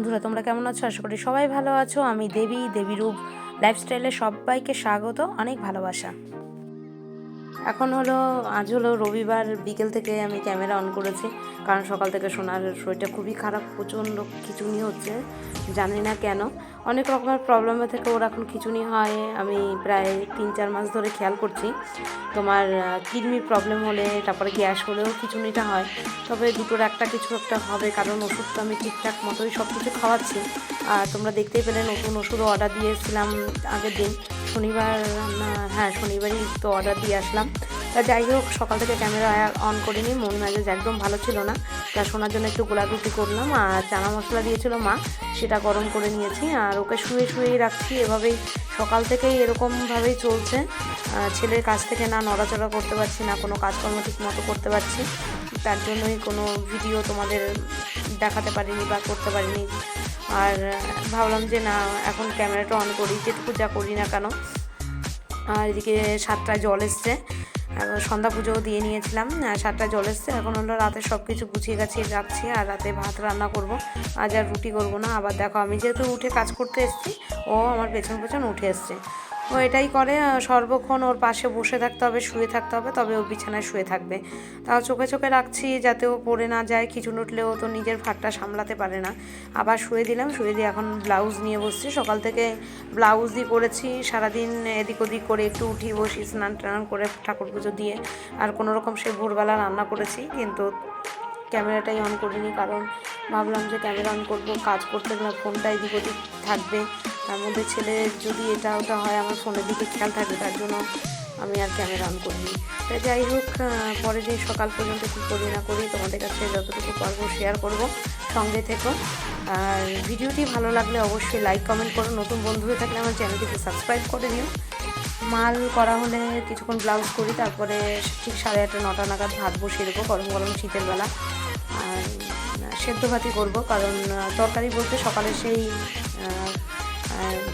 বন্ধুরা, তোমরা কেমন আছো? আশা করি সবাই ভালো আছো। আমি দেবী দেবী রূপ লাইফস্টাইলে সবাইকে স্বাগত, অনেক ভালোবাসা। এখন হলো, আজ হলো রবিবার, বিকেল থেকে আমি ক্যামেরা অন করেছি, কারণ সকাল থেকে শোনার শরীরটা খুবই খারাপ, প্রচণ্ড খিচুনি হচ্ছে, জানি না কেন। অনেক রকমের প্রবলেমে থেকে ওর এখন খিচুনি হয়। আমি প্রায় তিন, চার মাস ধরে খেয়াল করছি। তোমার কিডনির প্রবলেম হলে, তারপরে গ্যাস হলেও খিচুনিটা হয়। তবে দুটোর একটা কিছু একটা হবে, কারণ ওষুধ তো আমি ঠিকঠাক মতোই সব কিছু খাওয়াচ্ছি। আর তোমরা দেখতেই পেলে নতুন ওষুধও অর্ডার দিয়েছিলাম আগের দিন। শনিবার হ্যাঁ শনিবারই তো অর্ডার দিয়ে আসলাম। যাই হোক, সকাল থেকে ক্যামেরা অন করিনি, মন মেজাজ একদম ভালো ছিল না। তা শোনার জন্য একটু গোলাগুটি করলাম, আর চানা মশলা দিয়েছিল মা, সেটা গরম করে নিয়েছি, আর ওকে শুয়ে শুয়েই রাখছি, এভাবেই সকাল থেকেই এরকমভাবেই চলছে। ছেলের কাছ থেকে না নড়াচড়া করতে পারছি না, কোনো কাজকর্ম ঠিক মতো করতে পারছি। তার জন্যই কোনো ভিডিও তোমাদের দেখাতে পারিনি বা করতে পারিনি। আর ভাবলাম যে না, এখন ক্যামেরাটা অন করি, যেটুকু যা করি না কেন। আর এদিকে সাতটায় জল এসছে সন্ধ্যা পুজোও দিয়ে নিয়েছিলাম। সাতটা জল এসছে। এখন হলো রাতে সব কিছু গুছিয়ে গাছিয়ে রাখছি আর রাতে ভাত রান্না করব। আজ আর রুটি করব না, আবার দেখো আমি যেহেতু উঠে কাজ করতে এসেছি, ও আমার পেছন পেছন উঠে এসছে। ও এটাই করে সর্বক্ষণ ওর পাশে বসে থাকতে হবে, শুয়ে থাকতে হবে, তবে ও বিছানায় শুয়ে থাকবে। তাও চোখে চোখে রাখছি যাতে ও পড়ে না যায় খিচুন উঠলেও তো নিজের ভাতটা সামলাতে পারে না। আবার শুয়ে দিলাম, শুয়ে দিয়ে এখন ব্লাউজ নিয়ে বসছি। সকাল থেকে ব্লাউজ দিয়ে করেছি সারাদিন এদিক ওদিক করে একটু উঠি বসি, স্নান টান করে ঠাকুর পুজো দিয়ে। আর কোনো রকম সে ভোরবেলা রান্না করেছি, কিন্তু ক্যামেরাটাই অন করিনি, কারণ ভাবলাম যে ক্যামেরা অন করব, কাজ করতে গেলে ফোনটা এদিক ওদিক থাকবে। তার মধ্যে ছেলে যদি এটা ওটা হয়, আমার ফোনের দিকে খেয়াল থাকবে, তার জন্য আমি আর ক্যামেরা অন করিনি। তা যাই হোক পরের দিন সকাল পর্যন্ত কী করি না করি তোমাদের কাছে যতটুকু পারব শেয়ার করব, সঙ্গে থেকো। আর ভিডিওটি ভালো লাগলে অবশ্যই লাইক কমেন্ট করো। নতুন বন্ধু হয়ে থাকলে আমার চ্যানেলটিকে সাবস্ক্রাইব করে দিও। মাল করা হলে কিছুক্ষণ ব্লাউজ করি, তারপরে ঠিক সাড়ে আটটা, নটা নাগাদ ভাত বসিয়ে দেবো, গরম গরম শীতের বেলা। আর সেদ্ধ ভাতই করব, কারণ তরকারি বলতে সকালে সেই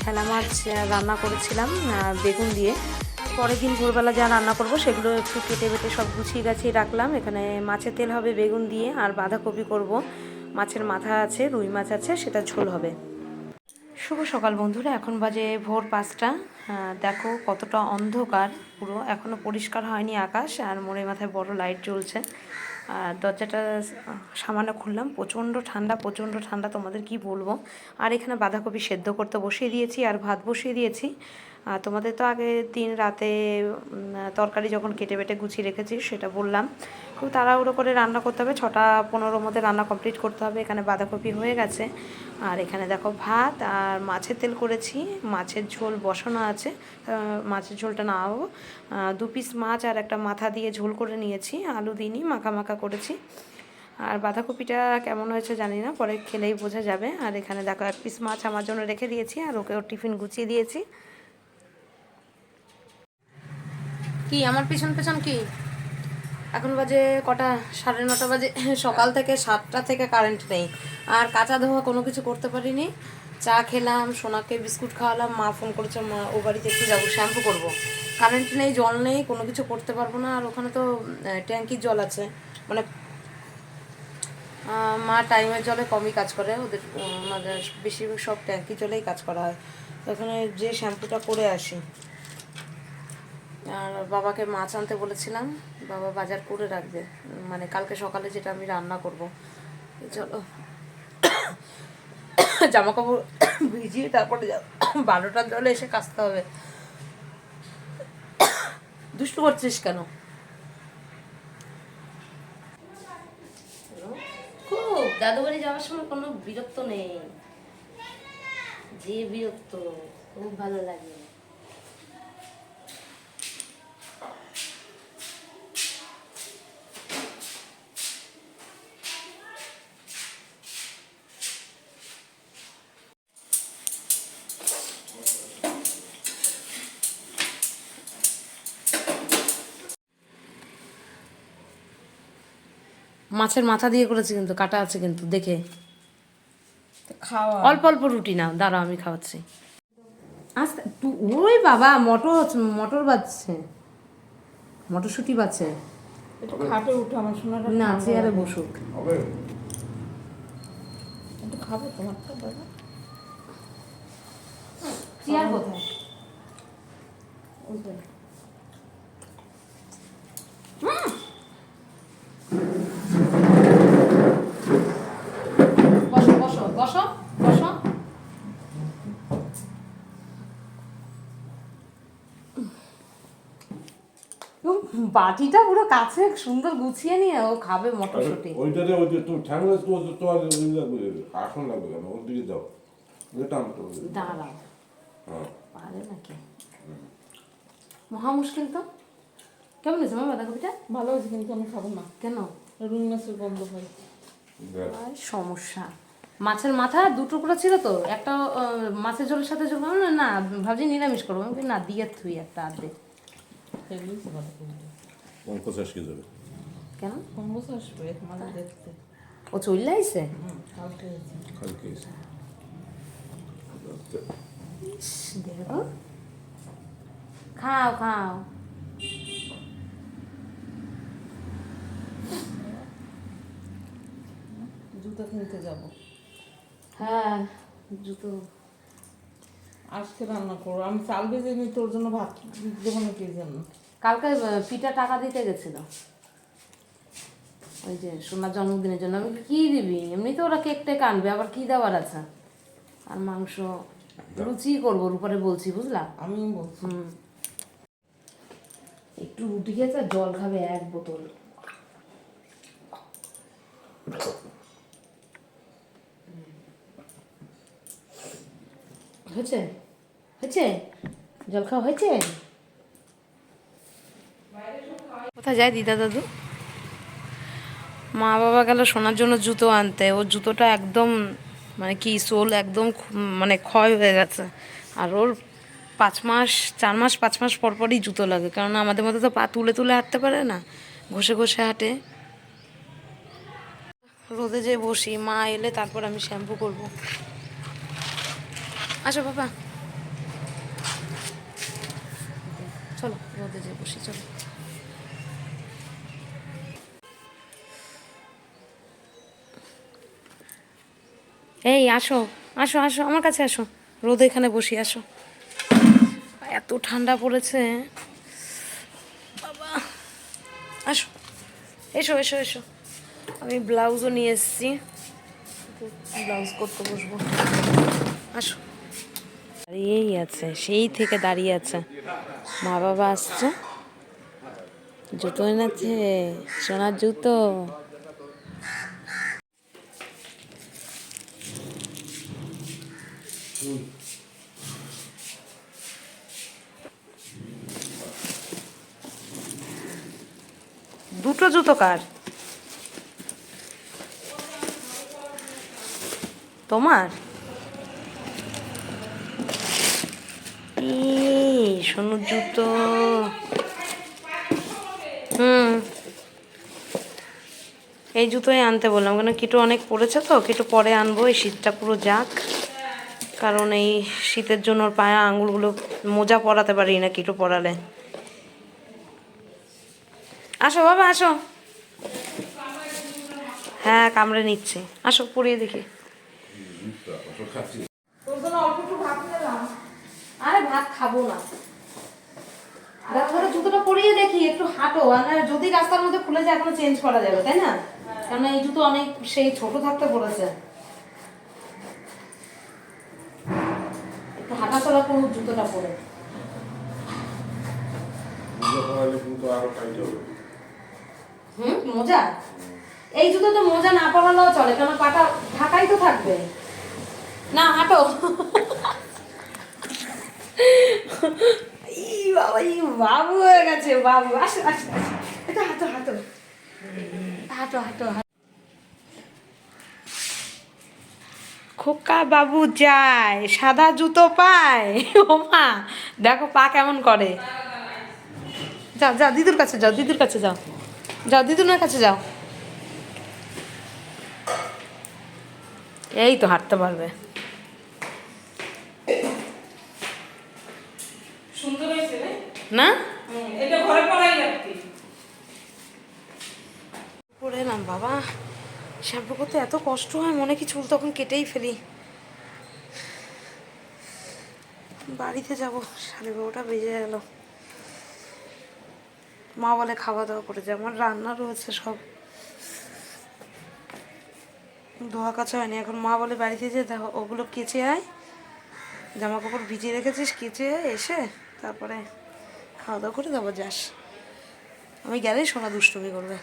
ঠেলা মাছ রান্না করেছিলাম বেগুন দিয়ে। পরের দিন ভোরবেলা যা রান্না করব সেগুলো একটু কেটে বেটে সব গুছিয়ে গাছিয়ে রাখলাম। এখানে মাছের তেল হবে বেগুন দিয়ে আর বাঁধাকপি করব। মাছের মাথা আছে, রুই মাছ আছে, সেটা ঝোল হবে। শুভ সকাল বন্ধুরা, এখন বাজে ভোর পাঁচটা। দেখো কতটা অন্ধকার, পুরো এখনও পরিষ্কার হয়নি আকাশ, আর মোড়ে মাথায় বড় লাইট জ্বলছে। আর দরজাটা সামান্য খুললাম। প্রচণ্ড ঠান্ডা প্রচণ্ড ঠান্ডা তোমাদের কি বলব? আর এখানে বাঁধাকপি সেদ্ধ করতে বসিয়ে দিয়েছি আর ভাত বসিয়ে দিয়েছি। আর তোমাদের তো আগের দিন রাতে তরকারি যখন কেটে বেটে গুছিয়ে রেখেছি, সেটা বললাম। খুব তাড়াহুড়ো করে রান্না করতে হবে। ছটা পনেরোর মধ্যে রান্না কমপ্লিট করতে হবে। এখানে বাঁধাকপি হয়ে গেছে। আর এখানে দেখো ভাত আর মাছের তেল করেছি। মাছের ঝোল বসানো আছে। মাছের ঝোলটা নামাবো। দু পিস মাছ আর একটা মাথা দিয়ে ঝোল করে নিয়েছি। আলু দিইনি, মাখা মাখা করেছি। আর বাঁধাকপিটা কেমন হয়েছে জানি না, পরে খেলেই বোঝা যাবে। আর এখানে দেখো এক পিস মাছ আমার জন্য রেখে দিয়েছি। আর ওকে ওর টিফিন গুছিয়ে দিয়েছি। কি, আমার পিছন পেছন কি? এখন বাজে কটা, সাড়ে নটা বাজে। সকাল থেকে সাতটা থেকে কারেন্ট নেই। আর কাঁচা ধোয়া কোনো কিছু করতে পারিনি। চা খেলাম, সোনাকে বিস্কুট খাওয়ালাম, মা ফোন করেছে, মা, ও বাড়িতে একটু যাব শ্যাম্পু করব। কারেন্ট নেই, জল নেই, কোনো কিছু করতে পারব না। আর ওখানে তো ট্যাঙ্কির জল আছে। মানে মা টাইমের জলে কমই কাজ করে। ওদের মানে বেশিরভাগ সব ট্যাঙ্কি জলেই কাজ করা হয়। তো ওখানে যে শ্যাম্পুটা করে আসি। আর বাবাকে মাছ আনতে বলেছিলাম, বাবা বাজার করে রাখবে। মানে কালকে সকালে যেটা আমি রান্না করব। চলো। জামা কাপড় ভিজিয়ে তারপরে বারোটার জলে এসে কাচতে হবে। দুষ্টু করছিস কেন? খুব যাওয়ার সময় কোনো বিরক্ত নেই। যে বিরক্ত, খুব ভালো লাগে। মাছের মাথা দিয়ে করেছি কিন্তু কাটা আছে কিন্তু দেখে। খাওয়া। অল্প অল্প রুটি না দাঁড়াও আমি খাওয়াচ্ছি। আস্তে তু- ওই বাবা মটর মটর বাজছে। মটরশুঁটি বাজছে। একটু খাটে উঠো আমার সোনাটা না চেয়ারে বসুক। একটু খাবে তোমার তো বাবা? চেয়ার কোথায় ওইটাই বসো বসো বসো বসো উম, বাটিটা পুরো কাছে সুন্দর গুছিয়ে নিয়ে ও খাবে মটরশুঁটি। ওইটাতে ওই যে তুমি ঠ্যাংলা তোমার ওই আসন লাগবে কেন ওর দিকে যাও। ওটা টানতে হবে দাঁড়াও। হ্যাঁ। পারে নাকি? মহা মুশকিল তো। কেমন হয়েছে মা বাঁধাকপিটা? ভালো হয়েছে কিন্তু আমি খাব না। কেন? রুই মাছের গন্ধ হয়। সমস্যা। মাছের মাথা দু টুকরো ছিল তো একটা মাছের ঝোলের সাথে না ভাবছি নিরামিষ করব। আমি না দিয়ে থুই একটা আর্ধেক যাবে কেন আসবে এক দেখতে ও চলে আইছে কালকে হয়েছে দেখো খাও খাও জুতো কিনতে যাব হ্যাঁ জুতো আজকে রান্না করব আমি চাল ভেজে নিই তোর জন্য ভাত দেবো না কে জন্য কালকে পিঠা টাকা দিতে গেছিল। ওই যে সোনার জন্মদিনের জন্য। আমি কি দিবি? এমনিতে ওরা কেক টেক আনবে আবার কি দেওয়ার আছে? আর মাংস লুচি করব উপরে বলছি বুঝলা? আমি বলছি। হুম। একটু রুটি খেয়েছে জল খাবে এক বোতল। হয়েছে? জল খাওয়া হয়েছে? কোথায় যায় দিদা দাদু? মা বাবা গেল সোনার জন্য জুতো আনতে। ও জুতোটা একদম মানে কি, সোল একদম মানে ক্ষয় হয়ে গেছে। আর ওর পাঁচ মাস, চার মাস, পাঁচ মাস পর পরই জুতো লাগে। কারণ আমাদের মতো তো পা তুলে তুলে হাঁটতে পারে না। ঘষে ঘষে হাঁটে। রোদে যে বসি। মা এলে তারপর আমি শ্যাম্পু করব। আসো, বাবা। চলো, রোদে যে বসি, চলো। এই, আসো আসো আসো, আমার কাছে আসো। রোদে এখানে বসি, আসো। এত ঠান্ডা পড়েছে। বাবা। আসো। এসো এসো এসো। আমি ব্লাউজও নিয়ে এসেছি। ব্লাউজ করতে বসবো। আসো। দাঁড়িয়েই আছে, সেই থেকে দাঁড়িয়ে আছে। মা বাবা আসছে। জুতো এনেছে, সোনার জুতো। দুটো জুতো কার? তোমার? সোনুর জুতো হুম এই জুতোই আনতে বললাম, কেন কিটো অনেক পড়েছে তো কিটো পরে আনব, এই শীতটা পুরো যাক। কারণ এই শীতের জন্য ওর পায়ে আঙুলগুলো মোজা পরাতে পারি না কিটো পরালে। আসো বাবা, আসো। হ্যাঁ কামড়ে নিচ্ছে। আসো, পরিয়ে দেখি খাচ্ছি তোর জন্য অল্প একটু ভাত নিলাম আরে ভাত খাব না। দেখো জুতোটা পরিয়ে দেখি একটু হাঁটো। আর যদি রাস্তার মধ্যে খুলে যায় এখনও চেঞ্জ করা যাবে তাই না? কারণ এই জুতো অনেক সেই ছোট থাকতে পড়েছে। একটু হাঁটাচলা করুক জুতোটা পরে। হুম মোজা? এই জুতো তো মোজা না পরালেও চলে কারণ পাটা ঢাকাই তো থাকবে। না হাঁটো। খোকা বাবু যায়, সাদা জুতো পায়। ও মা, দেখো পা কেমন করে। যাও যাও, দিদুর কাছে যাও, দিদুর কাছে যাও। যাও, দিদুনের কাছে যাও। এই তো হাঁটতে পারবে সুন্দর হয়েছে রে না? এটা ঘরে পড়াই রাখতি পড়ে না বাবা। শ্যাম্পু করতে এত কষ্ট হয় মনে কি চুল তখন কেটেই ফেলি। বাড়িতে যাব সাড়ে বারোটা বেজে গেল। মা বলে খাওয়া দাওয়া করে যে আমার রান্না রয়েছে সব। ধোয়া কাছা হয়নি এখন মা বলে বাড়িতে যে দেখো ওগুলো কেচে আয়। জামা কাপড় ভিজিয়ে রেখেছিস কেচে এসে তারপরে খাওয়া দাওয়া করে তারপর যাস। আমি গেলেই সোনা দুষ্টুমি করবে।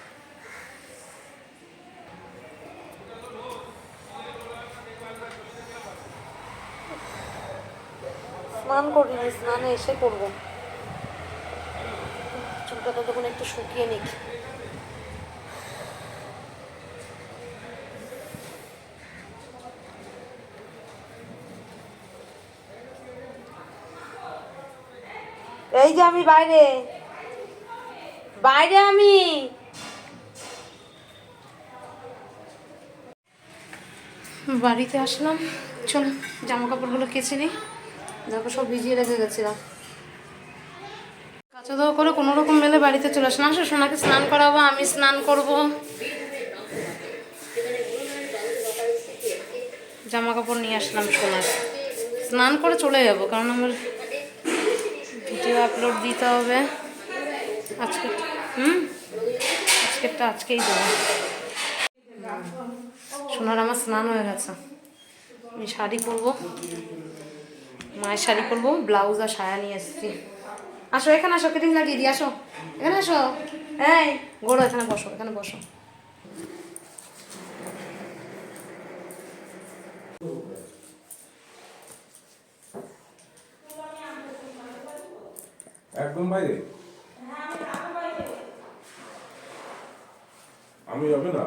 স্নান করিনি স্নানে এসে করব চুলটা ততক্ষণ একটু শুকিয়ে নিক। এই যে আমি বাইরে। বাইরে আমি। বাড়িতে আসলাম। চলো জামা কাপড়গুলো কেচে নিই। দেখো সব ভিজিয়ে রেখে গেছিলাম। কাঁচা দাওয়া করে কোনো রকম মেলে বাড়িতে চলে আসলাম। আসো, সোনাকে স্নান করাবো, আমি স্নান করব। জামা কাপড় নিয়ে আসলাম সোনার। স্নান করে চলে যাব, কারণ আমার ভিডিও আপলোড দিতে হবে। আজকে হুম? আজকেরটা আজকেই দেবো। সোনার আমার স্নান হয়ে গেছে। আমি শাড়ি পরবো। মায়ের শাড়ি পরবো, ব্লাউজ আর সায়া নিয়ে এসেছি। আসো, এখানে আসো, কেটিং লাগিয়ে দিই আসো। এখানে আসো। এই, গোড়ো, এখানে বসো এখানে বসো। একদম বাইরে? আমি যাবে না?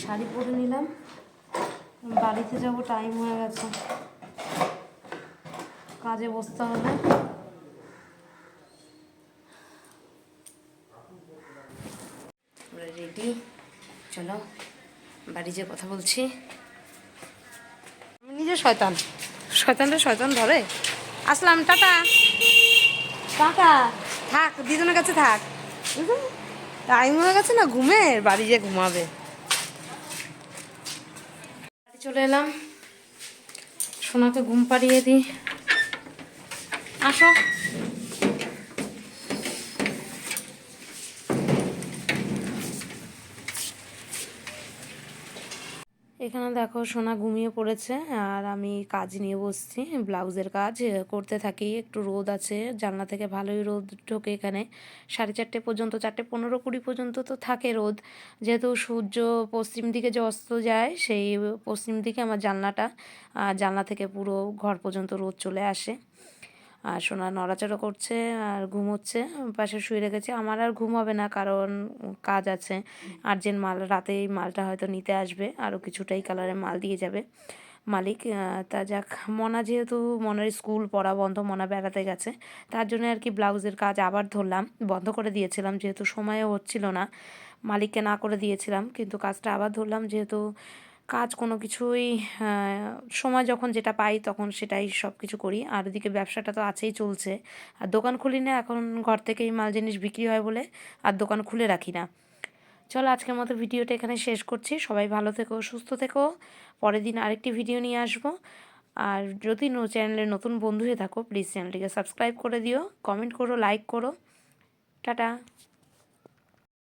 শাড়ি পরে নিলাম। বাড়িতে যাব টাইম হয়ে গেছে। কাজে বসতে হবে। রেডি চলো বাড়ি যে কথা বলছি। আমি নিজে শয়তান। শয়তানটা শয়তান ধরে। আসলাম টাটা। টাটা। থাক দিদুনের কাছে থাক। হয়ে গেছে না ঘুমের বাড়ি যে ঘুমাবে। বাড়ি চলে এলাম। সোনাকে ঘুম পাড়িয়ে দিই। আসো। এখানে দেখো সোনা ঘুমিয়ে পড়েছে, আর আমি কাজ নিয়ে বসছি, ব্লাউজের কাজ করতে থাকি, একটু রোদ আছে, জানলা থেকে ভালোই রোদ ঢোকে এখানে। সাড়ে চারটে পর্যন্ত, চারটে পনেরো কুড়ি পর্যন্ত তো থাকে রোদ। যেহেতু সূর্য পশ্চিম দিকে যে অস্ত যায়, সেই পশ্চিম দিকে আমার জানলাটা জানলা থেকে পুরো ঘর পর্যন্ত রোদ চলে আসে। আর সোনা নড়াচড়া করছে আর ঘুমোচ্ছে, পাশে শুয়ে রেখেছে। আমার আর ঘুম হবে না, কারণ কাজ আছে। আর্জেন্ট মাল রাতে এই মালটা হয়তো নিতে আসবে, আরও কিছুটাই কালারের মাল দিয়ে যাবে। মালিক তা যাক, মনা যেহেতু মনার স্কুল পড়া বন্ধ, মনা বেড়াতে গেছে, তার জন্য আর কি ব্লাউজের কাজ আবার ধরলাম। বন্ধ করে দিয়েছিলাম, যেহেতু সময়ও হচ্ছিল না। মালিককে না করে দিয়েছিলাম, কিন্তু কাজটা আবার ধরলাম, যেহেতু কাজ কোনো কিছুই সময় যখন যেটা পাই তখন সেটাই সব কিছু করি। আর ওদিকে ব্যবসাটা তো আছেই চলছে। আর দোকান খুলি না, এখন ঘর থেকেই মাল জিনিস বিক্রি হয় বলে আর দোকান খুলে রাখি না। চলো আজকের মতো ভিডিওটা এখানে শেষ করছি। সবাই ভালো থেকো, সুস্থ থেকো। পরের দিন আরেকটি ভিডিও নিয়ে আসব। আর যদি চ্যানেলে নতুন বন্ধু হয়ে থাকো, প্লিজ চ্যানেলটিকে সাবস্ক্রাইব করে দিও, কমেন্ট করো, লাইক করো। টাটা।